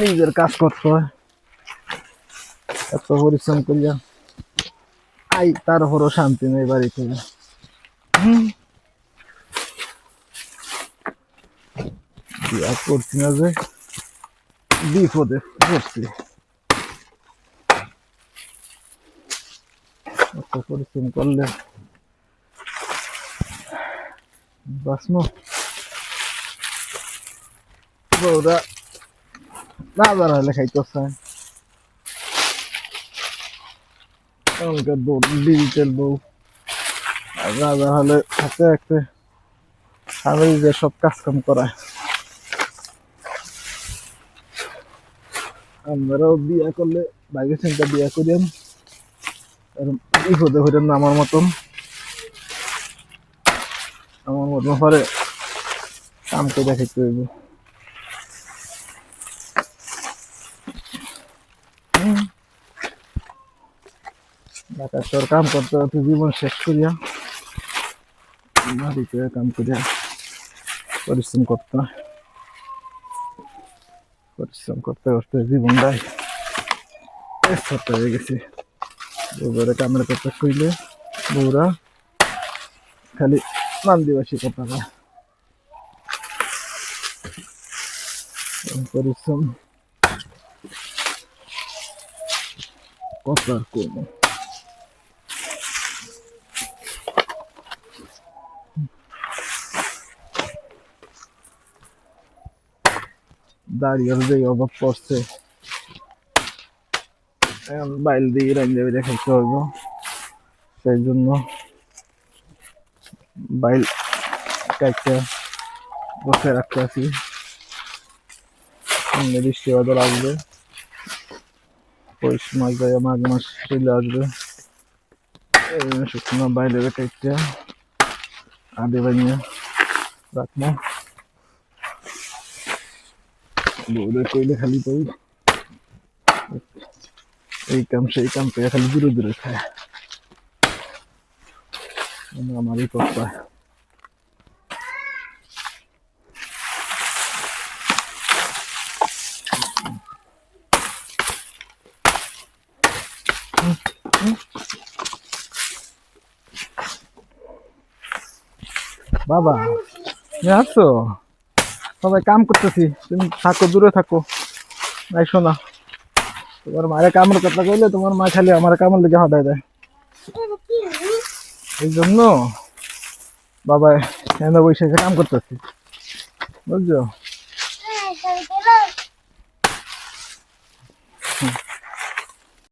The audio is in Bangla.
নিজের কাজ করতে হয়। এত পরিশ্রম করিয়া আই, তার উপরও শান্তি নেই বাড়িতে বিয়া করছি না যে? বিপদে পড়ছি। এত পরিশ্রম করলে বাসমো বউরা রাজার হলে খাইতেছে এখনকার বউ ডিজিটাল বউ রাজার হলে হাতে একটা ফ্যামিলিদের সব কাজ কাম করায় আমরাও বিয়া করলে বাইরে চিন্তা বিয়া করিয়াম বিপদে হইলেন আমার মতন মতন পরে কাম করে দেখাইতে হইব হুম। ঢাকা শহর কাম করতে করতে জীবন শেষ করিয়া বাড়িতে কাম করিয়া পরিশ্রম করতে। পরিশ্রম করতে করতে জীবনটাই ছোট হয়ে গেছে বউরা কামের কথা কইলে বউরা খালি মান দিবাসী কথা কয়। পরিশ্রম কত আর করব দাঁড়িয়ে যে অভাব পড়ছে এখন বাইল দিয়ে রান্না বেড়ে খাইতে হবে সেই জন্য বাইল কাইটা বসে রাখতে আছি। বৃষ্টি বাদল আসবে। পৌষ মাস যায় মাঘ মাস চলে আসবে। শুকনো বাইরে কাইটা আদে বানিয়ে রাখব। বউরে কইলে খালি পাই এই কাম সেই কাম করে খালি দূরে দূরে খায়। আমারই করতে হয় বাবা আছো? সবাই কাম করতেছি। তুমি থাকো, দূরে থাকো। নাই শোনা, তোমার মায়ের কামের কথা কইলে তোমার মা খালি আমার কামের লেগে হটাই দেয়। এই জন্য বাবা এনে বৈশাখে কাম করতেছি বুঝছ?